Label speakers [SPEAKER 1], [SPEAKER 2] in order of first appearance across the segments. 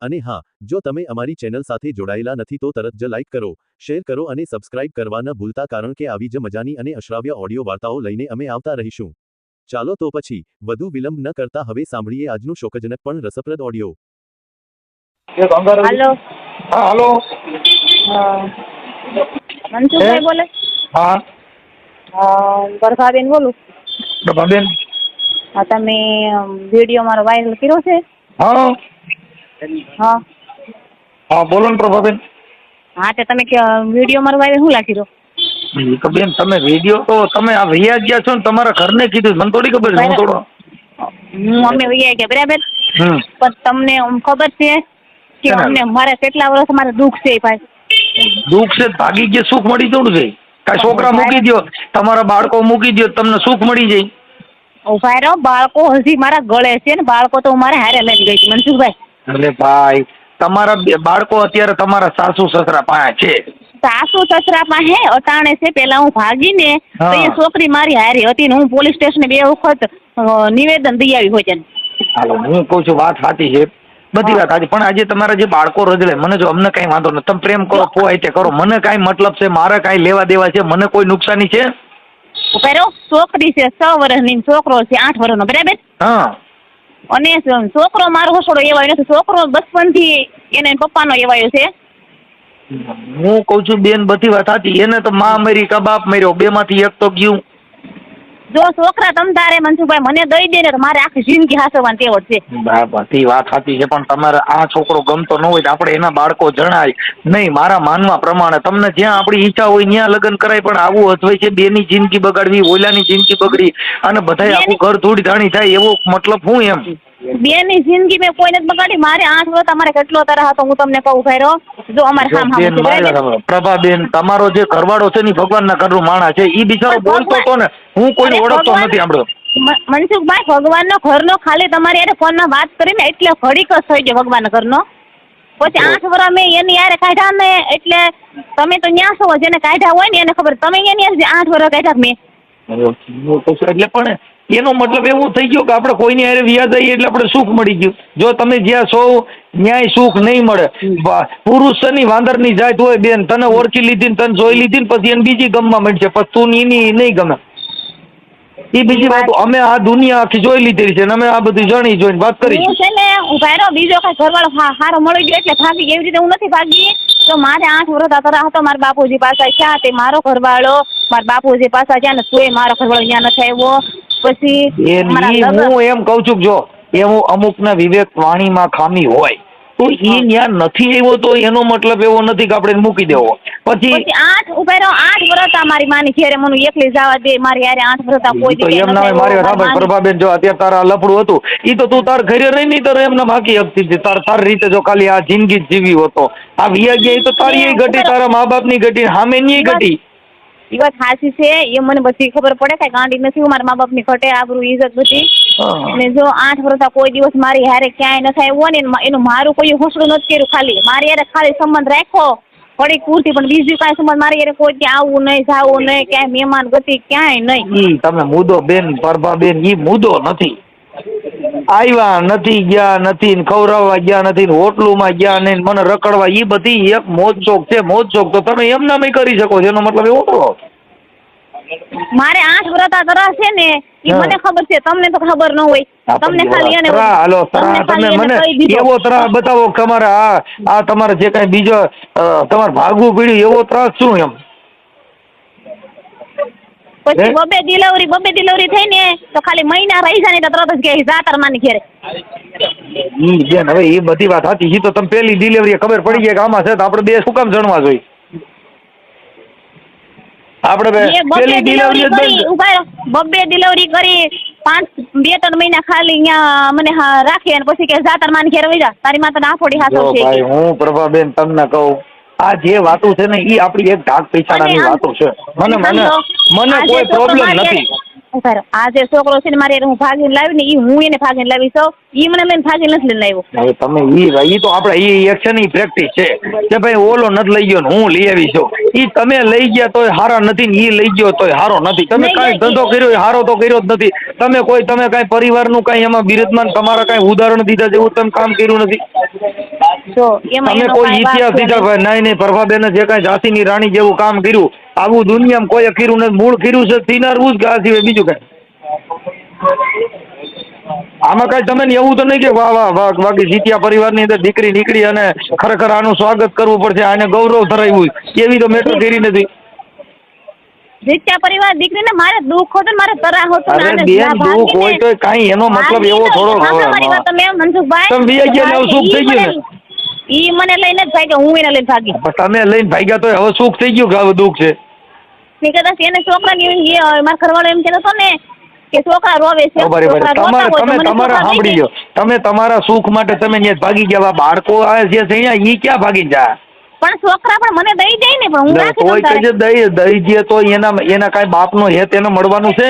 [SPEAKER 1] અને હા જો તમે અમારી ચેનલ સાથે જોડાયેલા નથી તો તરત જ લાઈક કરો શેર કરો અને સબસ્ક્રાઇબ કરવા ન ભૂલતા કારણ કે આવી જ મજાની અને અશ્રાવ્ય ઓડિયો વાર્તાઓ લઈને અમે આવતા રહીશું. ચાલો તો પછી વધુ વિલંબ ન કરતા હવે સાંભળીએ આજનું શોકજનક પણ રસપ્રદ ઓડિયો.
[SPEAKER 2] હા હાલો.
[SPEAKER 3] મનસુખભાઈ બોલે?
[SPEAKER 2] હા.
[SPEAKER 3] પ્રભાબેન બોલું?
[SPEAKER 2] પ્રભાબેન
[SPEAKER 3] તમે વીડિયો મારો વાયરલ કર્યો છે?
[SPEAKER 2] હા.
[SPEAKER 3] હા.
[SPEAKER 2] હા બોલો ને પ્રભાબેન.
[SPEAKER 3] હા તે તમે વીડિયો મારો વાયરલ શું લાગી રહ્યો?
[SPEAKER 2] તો બેન તમે વીડિયો તો તમે આ વૈયા ગયા છો ને તમારા ઘરને કીધું મને થોડી ખબર છે હું થોડો
[SPEAKER 3] હું અમે વૈયા ગયા બરાબર? પણ તમને ખબર છે કે? અમને મારે કેટલા વર્ષ મારે દુઃખ છે ભાઈ.
[SPEAKER 2] દુઃખ છે ભાગી ગયા સુખ મળી જવું છે કાંઈ છોકરા મૂકી દ્યો તમારા બાળકો મૂકી દ્યો તમને સુખ મળી જાય.
[SPEAKER 3] ઊભા રહો બાળકો હજી મારા ગળે છે ને બાળકો તો હું મારે હારે લઈને ગઈ હતી મનસુખભાઈ.
[SPEAKER 2] એટલે ભાઈ તમારા બાળકો અત્યારે તમારા સાસુ સસરા પાસે છે.
[SPEAKER 3] સાસુ સસરા પાસે અટાણે છે પેલા હું ભાગીને તો એ છોકરી મારી હારી હતી ને હું પોલીસ સ્ટેશને બે વખત નિવેદન દઈ આવી હોય
[SPEAKER 2] હાલો હું કહું છું વાત સાચી છે. બધી વાત સાચી. પણ આજે તમારા જે બાળકો રજળે મને જો અમને કઈ વાંધો નથી. તમે પ્રેમ કરો પોહાય તે કરો. મને કાંઈ મતલબ છે મારે કાંઈ લેવા દેવા છે મને કોઈ નુકસાની છે?
[SPEAKER 3] ઊભા છોકરી છે છ વર્ષની છોકરો છે આઠ વર્ષનો બરાબર?
[SPEAKER 2] હા.
[SPEAKER 3] અને છોકરો મારો હસોડો એવાયો નથી. છોકરો બચપનથી એને પપ્પાનો એવાયો છે.
[SPEAKER 2] હું કહું છું બેન, બધી વાત સાચી. એને તો માં મરી, કા બાપ મર્યો. બે માંથી એક તો ગયું.
[SPEAKER 3] જો છોકરા તમ તારે મનસુખભાઈ મને દઈ દે ને તો મારે આખી જિંદગી હાસવાની તેવડ છે.
[SPEAKER 2] બધી વાત સાચી છે પણ તમારે આ છોકરો ગમતો ન હોય તો આપણે એના બાળકો જણાય. નહીં મારા માનવા પ્રમાણે તમને જ્યાં આપણી ઈચ્છા હોય ત્યાં લગ્ન કરાય પણ આવું હોય છે બેની જિંદગી બગાડવી ઓલાની જિંદગી બગડી અને બધાય આખું ઘર ધૂળ ધાણી થાય એવો મતલબ હું એમ.
[SPEAKER 3] બેનની જિંદગી મેં કોઈને જ બગાડી. મારે આઠ વર્ષ અમારે કેટલો તરા હતો હું તમને કહું ભાઈરો જો અમારે
[SPEAKER 2] મારે
[SPEAKER 3] બરાબર?
[SPEAKER 2] પ્રભાબેન તમારો જે કરવાડો છે ને ભગવાનના ઘરનું માણા છે. ઈ બિચારો બોલતો તો ને હું
[SPEAKER 3] કોઈ
[SPEAKER 2] ઓળખતો
[SPEAKER 3] ભગવાન-
[SPEAKER 2] નથી
[SPEAKER 3] મ- મનસુખભાઈ ભગવાનનો ઘરનો ખાલી તમારે યારે ફોનમાં વાત કરીને એટલે ઘડીક જ થઈ ગયો ભગવાનના ઘરનો. પછી આઠ વર્ષ મેં એની યારે કાઢ્યા ને એટલે તમે તો ન્યા છો જેને કાઢ્યા હોય ને એને ખબર. તમે એની યારે આઠ વર્ષ કાઢ્યા મેં.
[SPEAKER 2] એટલે પણ એનો મતલબ એવું થઈ ગયો કે આપણે કોઈની હારે વ્યાજ આવીએ એટલે આપણે સુખ મળી ગયું. જો તમે જ્યાં છો ન્યાય સુખ નહીં મળે. પુરુષની વાંદરની જાત હોય બેન તને ઓળખી લીધી તને જોઈ લીધી પછી એને બીજી ગમવા મળશે પછી તું એની નહીં ગમે. એ બીજી વાત અમે આ દુનિયા આખી જોઈ લીધી છે અમે આ બધું જાણી જોઈને વાત કરી
[SPEAKER 3] હું છે. ને ઊભા રહો બીજો કઈ ઘરવાળો હા- હારો મળી ગયો એટલે ભાગી ગઈ. એવી રીતે હું નથી ભાગી. તો મારે આઠ વર્ષ હતા હતો. મારા બાપુજી પાસે ક્યાં તે? મારો ઘરવાળો મારા બાપુજી પાસે ક્યાં ને તોય મારો ઘરવાળો અહીંયા નથી આવ્યો. પછી
[SPEAKER 2] એ હું એમ કઉ છું જો એવું અમુકના વિવેક વાણીમાં ખામી હોય તો ઈ ન્યા નથી આવ્યો તો એનો મતલબ એવો નથી કે આપણે મૂકી દેવો. પછી
[SPEAKER 3] આઠ ઊભા આઠ વર્ષ મારી માની ઘેરે મને એકલી જવા દે મારી યારે આઠ વર્ષ કોઈ
[SPEAKER 2] તો એમ ના હોય મારી
[SPEAKER 3] આવ્યો.
[SPEAKER 2] પ્રભાબેન જો અત્યારે તારા લફડું હતું ઈ તો તું તાર ઘરે રહી નહીં તારે એમને બાકી હકતી હતી તાર તારી રીતે જો ખાલી આ જિંદગી જીવી હોતો. આ વિયા ગયા તો તારી ઘટી તારા મા બાપની ઘટી સામે ની ઘટી.
[SPEAKER 3] ઈ વાત સાચી છે. એ મને બધી ખબર પડે કઈ ગાંડી નથી હું મારા મા બાપની ઘટે આબરૂ ઇજ્જત બધી. અને જો આઠ વર્ષ કોઈ દિવસ મારી હારે ક્યાંય નથી આવ્યો ને એનું- મારું કોઈ હોસડું નથી કર્યું ખાલી. મારી હારે ખાલી સંબંધ રાખો થોડીક પૂરતી પણ બીજું કાંઈ સંબંધ મારી હારે કોઈ ત્યાં આવવું નહીં જાવું નહીં ક્યાંય મહેમાન ગતિ ક્યાંય નહીં.
[SPEAKER 2] તમે મુદ્દો બેન પ્રભાબેન ઈ મુદ્દો નથી. આવ્યા નથી ગયા નથી ને ખવડાવવા ગયા નથી ને હોટલુમાં ગયા ને મને રખડવા એ બધી એક મોજ શોખ છે મોજ શોખ તો તમે એમ નામે કરી શકો છો એનો મતલબ એવો કરો
[SPEAKER 3] મારે આઠ વ્રતા આ છે ને એ મને ખબર છે તમને તો ખબર ન હોય. તમને ખાલી એને
[SPEAKER 2] હાલો તમે મને એવો ત્રાસ બતાવો કે તમારે આ આ તમારે જે કાંઈ બીજો તમારે ભાગવું પડ્યું એવો ત્રાસ શું એમ?
[SPEAKER 3] પછી બબે ડિલિવરી બબે ડિલિવરી થઈ ને તો ખાલી મહિના રહી જાય ને તો તરત જ કે જાતર માની ઘેરે.
[SPEAKER 2] ઈ બેન હવે એ બધી વાત હતી. ઈ તો તમે પેલી ડિલિવરી ખબર પડી ગઈ કે આમાં છે તો આપણે બે શું કામ જણવા જોઈએ? આપણે પેલી ડિલિવરી
[SPEAKER 3] કરી ઊભા બબે ડિલિવરી કરી પાંચ બે ત્રણ મહિના ખાલી અહીંયા મને રાખી અને પછી કે જાતર માની ઘેર વઈ જા. તારી માતા ના ફોડી
[SPEAKER 2] જો
[SPEAKER 3] હાથો છે
[SPEAKER 2] ભાઈ હું પ્રભાબેન તમને કહું આ જે વાતો છે ને એ આપણી એક ઢાક
[SPEAKER 3] પૈસાની
[SPEAKER 2] વાતો છે. મને મને મને કોઈ પ્રોબ્લેમ નથી.
[SPEAKER 3] આ જે છોકરો છે ને મારે હું ભાગીને લાવી ને એ હું એને ભાગીને લાવી છું એ મને લઈને ભાગીને નથી લઈને આવ્યો
[SPEAKER 2] તમે એ એ તો આપણે એ એક છે ને એ પ્રેક્ટિસ છે. કે ભાઈ ઓલો નથી લઈ ગયો ને હું લઈ આવી છું. ઈ તમે લઈ ગયા તોય હારા નથી ને એ લઈ ગયો તોય હારો નથી. તમે કાંઈ ધંધો કર્યો હારો તો કર્યો જ નથી. તમે કોઈ તમે કાંઈ પરિવારનું કાંઈ એમાં બિરતમાન તમારા કાંઈ ઉદાહરણ દીધા જેવું તમે કામ કર્યું નથી?
[SPEAKER 3] જો
[SPEAKER 2] તમે કોઈ ઇતિહાસ
[SPEAKER 3] છે
[SPEAKER 2] ભાઈ નહીં. નહીં પ્રભાબેને જે કાંઈ ઝાંસીની રાણી જેવું કામ કર્યું આવું દુનિયામાં કોઈ કર્યું નથી મૂળ કર્યું છે સીનારવું જ કે સિવાય બીજું કાંઈ? આમાં કાંઈ તમે એવું તો નહીં કે વાહ વાહ વાહ બાકી જીત્યા પરિવારની અંદર દીકરી નીકળી અને ખરેખર આનું સ્વાગત કરવું પડશે આને ગૌરવ ધરાવ્યું એવી તો મેટર કરી નથી.
[SPEAKER 3] જીત્યા પરિવાર દીકરીને મારે દુઃખ હતું ને મારે તરા હતું
[SPEAKER 2] અરે બેન, દુઃખ હોય તો કાંઈ એનો મતલબ એવો થોડો
[SPEAKER 3] સાંભળો
[SPEAKER 2] હવે
[SPEAKER 3] મારી વાત તમે મનસુખભાઈ
[SPEAKER 2] તમે બીજા ગયા સુખ થઈ ગયું?
[SPEAKER 3] ઈ મને લઈને જ ભાગ્યો હું એને લઈને ભાગી.
[SPEAKER 2] પણ તમે લઈને ભાગ્યા તો હવે સુખ થઈ ગયું કે હવે દુઃખ છે?
[SPEAKER 3] મેં કદાચ એને છોકરાની એમ કે મારા ઘરવાળો એમ કહેતો હતો ને કે છોકરા રોવે છે
[SPEAKER 2] તમે તમારા સાંભળી ગયો તમે તમારા સુખ માટે તમે ત્યાં ભાગી ગયા. બાળકો આવે છે અહીંયા ઈ ક્યાં ભાગી જાય?
[SPEAKER 3] પણ છોકરા પણ મને દઈ જાય ને પણ હું રાખી દઉં તારે.
[SPEAKER 2] કઈ દઈ દઈ દે તો એના એના કાંઈ બાપનો હેત એને મળવાનું છે?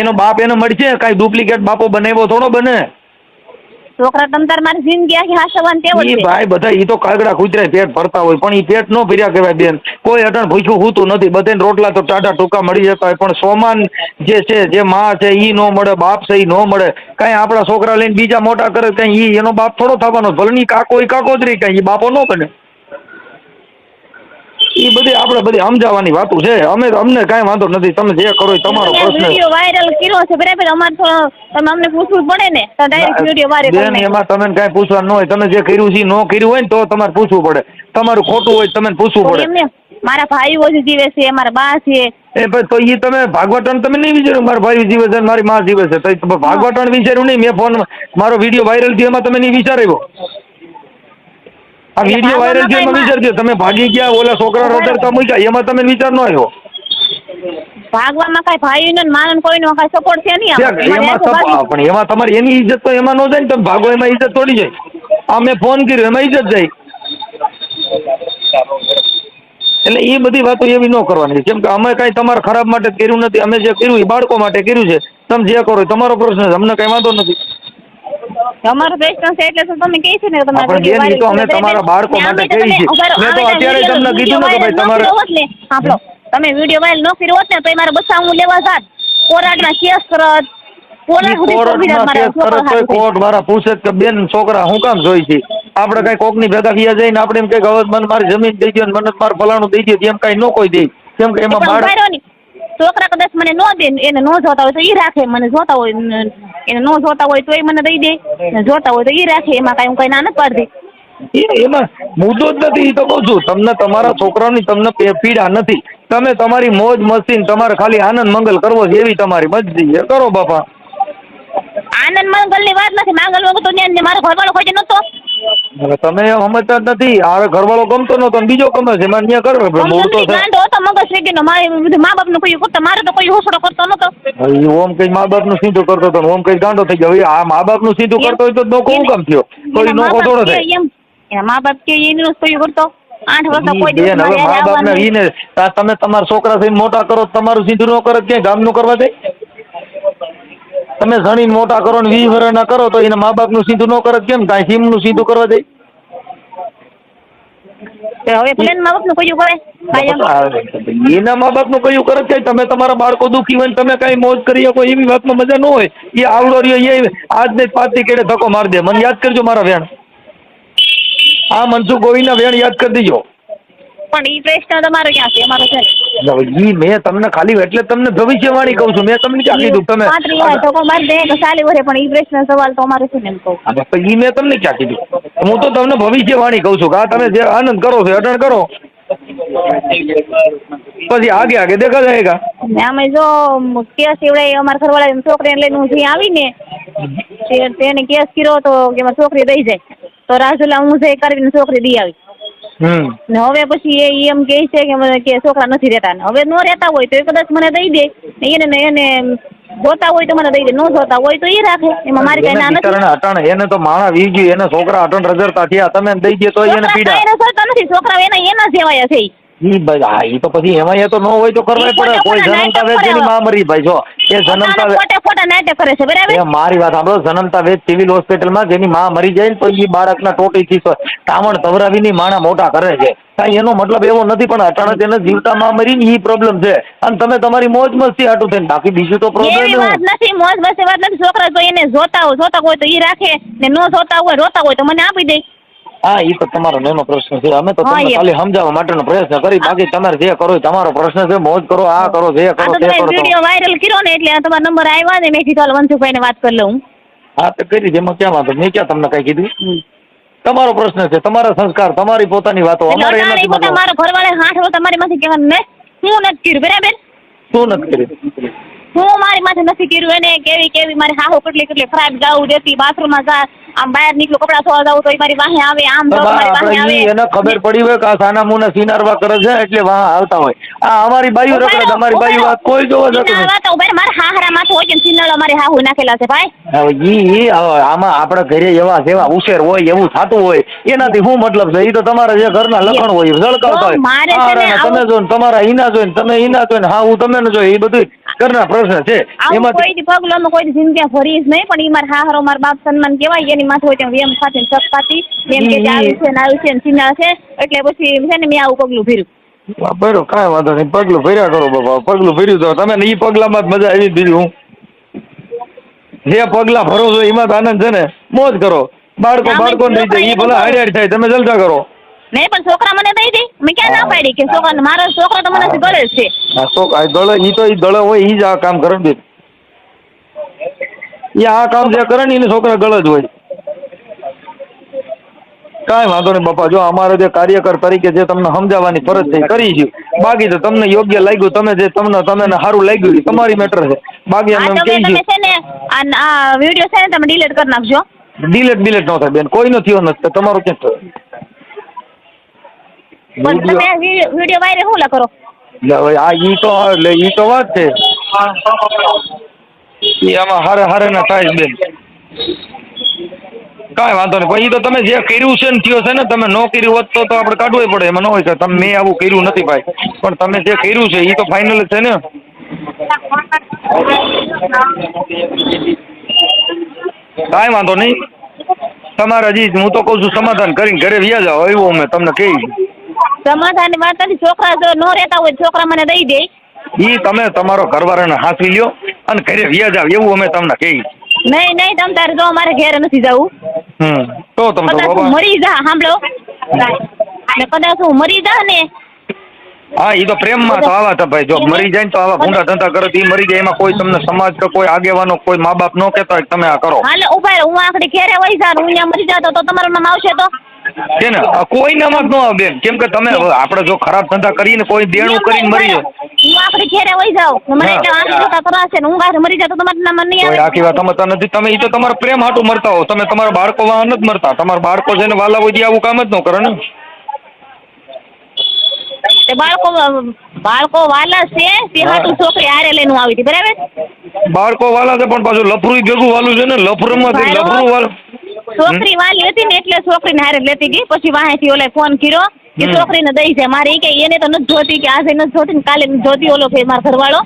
[SPEAKER 2] એનો બાપ એને મળશે? કઈ ડુપ્લિકેટ બાપો બનાવ્યો થોડો બને?
[SPEAKER 3] છોકરા તમ તાર મારી જિંદગી આખી હાસવાન તેવો
[SPEAKER 2] ઈ
[SPEAKER 3] છે.
[SPEAKER 2] ભાઈ બધા ઈ તો કાગડા કુતરે પેટ ભરતા હોય પણ ઈ પેટ નો ભર્યા કહેવાય બેન. કોઈ અટણ ભૂખ્યું હોતું નથી બધાને રોટલા તો ટાટા ટૂંકા મળી જતા હોય પણ સોમાન જે છે જે માં છે ઈ નો મળે બાપ છે ઈ નો મળે. કાંઈ આપણા છોકરા લઈને બીજા મોટા કરે કાંઈ ઈ એનો બાપ થોડો થવાનો ભલે ની કાકો ઈ કાકો જ રહી કાંઈ ઈ બાપો નો બને. ઈ બધી આપણે બધી સમજાવવાની વાતો છે. અમે અમને કાંઈ વાંધો નથી. તમે જે કરો એ તમારો પ્રશ્ન
[SPEAKER 3] વિડિયો વાયરલ કર્યો છે બરાબર? અમારે તો તમે અમને પૂછવું પડે ને. તો ડાયરેક્ટ વિડિયો વાયરલ
[SPEAKER 2] બેન એમાં તમે કાંઈ પૂછવાનું ન હોય. તમે જે કર્યું છે નો કર્યું હોય ને તો તમારે પૂછવું પડે. તમારું ખોટું હોય તમે તમને પૂછવું પડે.
[SPEAKER 3] મારા ભાઈઓ જ જીવે છે મારા બા છે.
[SPEAKER 2] એ ભાઈ તો એ તમે ભાગવટણ તમે નહીં વિચાર્યું? મારા ભાઈ જીવે છે મારી માં જીવે છે. તો તમે ભાગવટણ વિચાર્યું નહીં. મેં ફોન મારો વીડિયો વાયરલ થયો એમાં તમે નહીં વિચાર્યો? આ વીડિયો વાયરલ થયો એમાં વિચારજો તમે ભાગી ગયા ઓલા છોકરા રડતા મૂક્યા એમાં તમે વિચાર ન આવ્યો.
[SPEAKER 3] ભાગવામાં કઈ ભાઈ ને માનન ને કોઈનો કઈ સપોર્ટ છે નહીં
[SPEAKER 2] એમાં પણ એમાં તમારી એની ઇજ્જત તો એમાં ન જાય ને તમે ભાગો એમાં ઇજ્જત તોડી જાય. આ મેં ફોન કર્યો એમાં ઇજ્જત જાય. એટલે એ બધી વાતો એવી ન કરવાની. કેમ કે અમે કાંઈ તમારા ખરાબ માટે કર્યું નથી. અમે જે કર્યું એ બાળકો માટે કર્યું છે. તમે જે કરો તમારો પ્રશ્ન છે. અમને કાંઈ વાંધો નથી.
[SPEAKER 3] અમારો પ્રશ્ન છે એટલે તો તમે કહી છે ને તમારે
[SPEAKER 2] બેન, ઈ તો અમે તમારા બાળકો માટે કહી છે. મેં તો અત્યારે તમને કીધું ને કે ભાઈ તમારે-
[SPEAKER 3] ન ને સાંભળો તમે વિડિયો વાયરલ ન કર્યો હોત ને તો મારે બચ્ચા હું લેવા જાત કોર્ટમાં કેસ કરત કોર્ટ મારા છોકરા
[SPEAKER 2] તોય
[SPEAKER 3] હાથે.
[SPEAKER 2] કોર્ટ વાળા પૂછે જ કે બેન છોકરા હું કામ જોઈ છે આપણે કઈ કોકની ભેગા થયા જઈને આપણે એમ કઈ ગવર્મેન્ટ મને મારી જમીન દઈ દો ને મને ફલાણું દઈ દો એમ કઈ ન કોઈ દે કેમ કે એમાં બાળક
[SPEAKER 3] ને. છોકરા કદાચ મને ન દે એને ન જોતા હોય તો ઈ રાખે મને જોતા હોય એને ન જોતા હોય તો એ મને દઈ દે જોતા હોય તો ઈ રાખે એમાં કઈ હું કઈ ના નથી પાડતી.
[SPEAKER 2] એ- એમાં મુદ્દો જ નથી એ તો કહું છું તમને તમારા છોકરાઓની તમને પીડા નથી. તમે તમારી મોજ મસ્તી તમારે ખાલી આનંદ મંગલ કરવો છે એવી તમારી મરજી છે. કરો બાપા.
[SPEAKER 3] આનંદ મંગલની વાત નથી માંગલ વગર તો મારો ઘરવાળો ખોજે નતો
[SPEAKER 2] તમે સમજતા જ નથી. આ ઘરવાળો ગમતો નતો ને બીજો ગમે છે. મારે ન્યા કરો મૂળ તો છે
[SPEAKER 3] મા બાપનું કોઈ કરતો મારે તો કોઈ હોસડો કરતો નતો
[SPEAKER 2] ઓમ કઈ મા બાપનું સીધું કરતો હતો ઓમ કઈ ગાંડો થઈ ગયો. આ મા બાપનું સીધું કરતો હોય તો નોકો હું કામ થયો. કોઈ
[SPEAKER 3] નો
[SPEAKER 2] થોડો થાય.
[SPEAKER 3] મા બાપ કે એનું કોઈ કરતો. આઠ વર્ષ કોઈ દિવસ
[SPEAKER 2] બેન, હવે
[SPEAKER 3] મારે
[SPEAKER 2] મા બાપ ને તા તમે તમારા છોકરા થઈને મોટા કરો તમારું સીધું ન કરો ક્યાંય ગામનું કરવા દે તમે જણીને મોટા કરો ને વીસ વર્ષના કરો તો એના મા બાપનું સીધું ન કરે કેમ? કાંઈ સીમનું સીધું કરવા દે?
[SPEAKER 3] હવે પ્લેન મા બાપનું કરે?
[SPEAKER 2] એના મા બાપનું કયું કરે છે તમે તમારા બાળકો દુખી હોય ને તમે કાંઈ મોજ કરી શકો એવી વાતમાં મજા ન હોય? એ આવડો રહ્યો એ આજ ને પાંચથી કેડે ધક્કો મારી દે. મને યાદ કરજો મારા વેણ. આ મનસુખ ગોવિંદના વેણ યાદ કરી દેજો.
[SPEAKER 3] પણ ઈ પ્રશ્ન તમારો ક્યાં છે? અમારો છે.
[SPEAKER 2] ઈ મેં તમને ખાલી એટલે તમને ભવિષ્યવાણી કહું છું. મેં તમને ક્યાં કીધું? તમે
[SPEAKER 3] પાંત્રીસ વાર ધક્કો મારી દે કે ચાલી વરે પણ ઈ પ્રશ્ન સવાલ તો અમારો છે ને એમ કહું?
[SPEAKER 2] તો ઈ મેં તમને ક્યાં કીધું? હું તો તમને ભવિષ્યવાણી કહું છું કે આ તમે જે આનંદ કરો છો અટણ કરો. પછી આગે આગે દેખા જાયગા
[SPEAKER 3] અમે જો કેસ એવડે અમારા ઘરવાળા છોકરીને લઈને હું જઈ આવીને તેને કેસ કર્યો તો કે છોકરી દઈ જાય. તો રાજુલા હું જઈ કરીને છોકરી દઈ આવી. ને હવે પછી એ એમ કે છે કે મને કે છોકરા નથી રહેતા હવે નો રહેતા હોય તો એ કદાચ મને દઈ દે. એને ને એને જોતા હોય તો મને દઈ દે. ન જોતા હોય તો એ રાખે. એમાં મારી કઈ ના નથી.
[SPEAKER 2] અટણ એને તો માણા વી ગયું. એને છોકરા અટણ રજરતા થયા. તમે દઈ દે તો એને પીડા.
[SPEAKER 3] નથી. છોકરા એના એના જેવાયા છે ઈ.
[SPEAKER 2] ઈ હા ઈ તો પછી એમાં એ તો ન હોય તો કરવાય પડે. કોઈ જન્મતા વેદ જેની મરી ભાઈ જો. એ જન્મતા વેદ
[SPEAKER 3] ખોટા કરે છે બરાબર?
[SPEAKER 2] એ મારી વાત સાંભળો જન્મતા વેદ સિવિલ હોસ્પિટલમાં જેની માં મરી જાય ને તો એ બાળકના ટોટીથી તામણ તવરાવીની માણા મોટા કરે છે. કાંઈ એનો મતલબ એવો નથી પણ અચાનક એને જીવતા માં મરી ને ઈ પ્રોબ્લેમ છે. અને તમે તમારી મોજ મસ્તી હાટું થઈને બાકી બીજું તો પ્રોબ્લેમ
[SPEAKER 3] એવી વાત નથી મોજ મસ્તી વાત નથી. છોકરા તો એને જોતા હોય જોતા હોય તો ઈ રાખે. ને ન જોતા હોય રોતા હોય તો મને આપી દે.
[SPEAKER 2] હા એ તો તમારો નેનો પ્રશ્ન છે. અમે તો તમને ખાલી સમજાવવા માટેનો પ્રયત્ન કરી. બાકી તમારે જે કરો તમારો પ્રશ્ન છે. મોજ કરો આ કરો જે કરો
[SPEAKER 3] તે
[SPEAKER 2] કરો
[SPEAKER 3] વિડિયો વાયરલ કર્યો ને એટલે તમારો નંબર આવ્યો ને મેં કીધું હાલ વંશુભાઈને વાત કરી લઉં.
[SPEAKER 2] હા તો કરી દે એમાં ક્યાં વાંધો? મેં ક્યાં તમને કઈ કીધું? તમારો પ્રશ્ન છે. તમારા સંસ્કાર તમારી પોતાની વાતો. અમારે એનાથી મતલબ
[SPEAKER 3] મારો ઘરવાળે હાથ તમારી માંથી કહેવાનું ને હું નથી કર્યું બરાબર?
[SPEAKER 2] શું નથી કર્યું?
[SPEAKER 3] હું મારી માથે નથી કર્યું એને કેવી કેવી મારી હાહો કેટલી કેટલી ખરાબ ગાવું દેતી બાથરૂમમાં જા આમ બહાર નીકળું કપડાં ધોવા જાઉં તો ઈ મારી વાહે આવે આમ તો મારી વાહે
[SPEAKER 2] આપણે ઈ એને ખબર પડી હોય કે આ સાના મુના સિનારવા કરે છે એટલે વાહ આવતા હોય. આ અમારી બાયું રખડે અમારી બાયું વાત કોઈ જોવા જતું નથી.
[SPEAKER 3] વાત ઊભા રહો, મારા હાહરા માથે હોય ને સિનાળો મારી હાહુ નાખેલા છે ભાઈ.
[SPEAKER 2] હવે ઈ ઈ આમાં આપણા ઘરે એવા સેવા ઉછેર હોય એવું થતું હોય એનાથી શું મતલબ છે? ઈ તો તમારા જે ઘરના લખણ હોય ઝળકાવતા
[SPEAKER 3] તો મારે
[SPEAKER 2] હોય
[SPEAKER 3] ને
[SPEAKER 2] તમે જો ને તમારા ઈના જોઈને તમે ઈના જોઈ ને હા હું તમે જોઈ એ બધું ઘરના પ્રશ્ન છે. એમાં
[SPEAKER 3] કોઈ પગલો કોઈ જિંદગી ભરી જ નહીં પણ ઈ મારા હાહરો મારા બાપ સન્માન કેવાય એની માથે હોય ત્યાં વેમ ખાતી ને શક ખાતી એમ કે જે આવ્યું છે ને આવ્યું છે ને સિનાળ છે એટલે પછી છે ને મેં આવું પગલું ભર્યું.
[SPEAKER 2] બરો કાંઈ વાંધો નહીં. પગલું ભર્યા કરો બાપા. પગલું ભર્યું તો તમે ને ઈ પગલામાં જ મજા આવી બીજું હું. જે પગલા ભરો છો એમાં આનંદ છે ને. મોજ કરો. બાળકો બાળકો નહીં જાય એ ભલે હારી થાય. તમે જલસા કરો.
[SPEAKER 3] નહીં પણ છોકરા મને દઈ દે. મેં ક્યાં ના પાડી કે છોકરા મારો છોકરો તો મને ગળે છે.
[SPEAKER 2] હા છોકરા ગળે ઈ તો ઈ ગળે હોય ઈ જ આ કામ કરે ને એ આ કામ જે કરે ને એને છોકરા ગળે જ હોય. કાંઈ વાંધો નહીં બાપા જો અમારે જે કાર્યકર તરીકે જે તમને સમજાવવાની ફરજ એ કરી છે. બાકી તો તમને યોગ્ય લાગ્યું તમે જે તમને તમને સારું લાગ્યું તમારી મેટર છે. બાકી અમે કહી
[SPEAKER 3] છે ને આ વીડિયો છે ને તમે ડિલીટ કરી નાખજો.
[SPEAKER 2] ડિલેટ ડિલીટ ન થાય બેન. કોઈનો થયો નથી તમારો ક્યાં થયો?
[SPEAKER 3] પણ તમે વીડિયો વાયરે હું લા કરો
[SPEAKER 2] આ ઈ તો એટલે ઈ તો વાત છે. ઈ આમાં હારે હારે ના થાય બેન. કાંઈ વાંધો નહીં. પણ ઈ તો તમે જે કર્યું છે ને થયો છે ને તમે ન કર્યું હોત તો તો આપણે કાઢવું પડે. એમાં ન હોય કે તમે મેં આવું કર્યું નથી ભાઈ. પણ તમે જે કર્યું છે એ તો ફાઇનલ જ છે ને. કાંઈ વાંધો નહીં. તમારે હજી હું તો કહું છું સમાધાન કરીને ઘરે વ્યા જાઓ. એવું અમે તમને કહી.
[SPEAKER 3] સમાધાનની વાત નથી. છોકરા જો નો રહેતા હોય છોકરા મને દઈ દે.
[SPEAKER 2] ઈ તમે તમારો ઘરવાળાને હાંસી લ્યો અને ઘરે વ્યા જાવ એવું અમે તમને કહી.
[SPEAKER 3] નહીં નહીં તમ તારે જો મારે ઘેર નથી જવું.
[SPEAKER 2] હમ તો તમે તો બાબા
[SPEAKER 3] મરી જા સાંભળો. ને કદાચ હું મરી જા ને.
[SPEAKER 2] હા એ તો પ્રેમમાં તો આવા હતા ભાઈ. જો મરી જાય તો આવા ભૂંડા ધંધા કરો તો એ મરી જાય. એમાં કોઈ તમને સમાજ કે કોઈ આગેવાનો કોઈ મા બાપ ન કહેતા તમે આ કરો.
[SPEAKER 3] હાલે ઊભા હું આખડી ઘેરે વહી જા હું અહીંયા મરી જાતો તો તમારું નામ આવશે તો?
[SPEAKER 2] છે ને કોઈ કોઈનામાં નો આવે બેન. કેમ કે તમે આપણે જો ખરાબ ધંધા કરીને કોઈ દેણું કરીને મરી જાય
[SPEAKER 3] હું આખડી ઘેરે વહી જાઉં. મને એટલે આંખ જોતા કરાશે ને હું ગારે મરી જાતો તમારું નામ નહીં આવે?
[SPEAKER 2] આખી વાત સમજતા નથી. તમે ઈ તો તમારા પ્રેમ હાટું મરતા હો. તમે તમારા બાળકો વાહ નથી મરતા. તમારા બાળકો છે ને વાલા હોય આવું કામ જ ન કરે ને.
[SPEAKER 3] તે બાળકો બાળકો વાલા છે તે. હાટું છોકરી હારે લઈને આવી હતી. બરાબર?
[SPEAKER 2] બાળકો વાલા છે પણ પાછું લફરું ભેગું વાલું છે ને. લફરુંમાંથી
[SPEAKER 3] ભાઈ,
[SPEAKER 2] લફરું વાલું
[SPEAKER 3] છોકરી વાલી હતી ને એટલે છોકરીને હારે લેતી ગઈ. પછી વાહેથી ઓલે ફોન કર્યો કે
[SPEAKER 2] છોકરી
[SPEAKER 3] છોકરીને દઈ છે મારે એ કે એને તો નથી જોતી કે આજે નથી જોતી ને કાલે નથી જોતી. ઓલો કે મારો ઘરવાળો.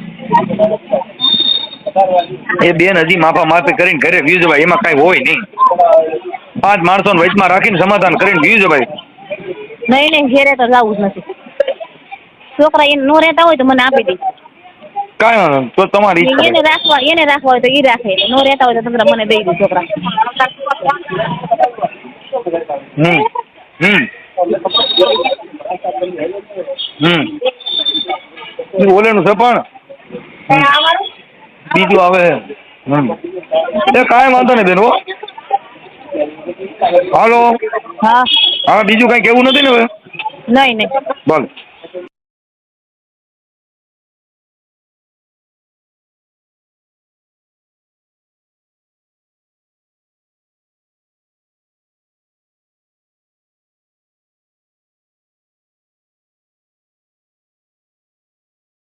[SPEAKER 2] એ બેન હજી માફા માફી કરીને ઘરે વ્યૂ જવાય એમાં કાંઈ હોય નહીં. પાંચ માણસોને વચમાં રાખીને સમાધાન કરીને વ્યૂ જવાય
[SPEAKER 3] નહીં નહીં ઘેરે તો જવું જ નથી. છોકરા એને નો રહેતા હોય તો મને આપી દે.
[SPEAKER 2] કાંઈ વાંધો નહીં. તો તમારી ઈચ્છા
[SPEAKER 3] એને રાખવા એને રાખવા હોય તો એ રાખે. નો રહેતા હોય તો તમે મને દઈ દે છોકરા.
[SPEAKER 2] હમ. હમ. હમ. ઈ ઓલેનું છે પણ. બીજું આવે હમ. એ કાંઈ વાંધો નહીં બેન હો. હાલો.
[SPEAKER 3] હા.
[SPEAKER 2] હા બીજું કાંઈ કેવું નથી ને હવે?
[SPEAKER 3] નહીં નહીં.
[SPEAKER 2] બોલ.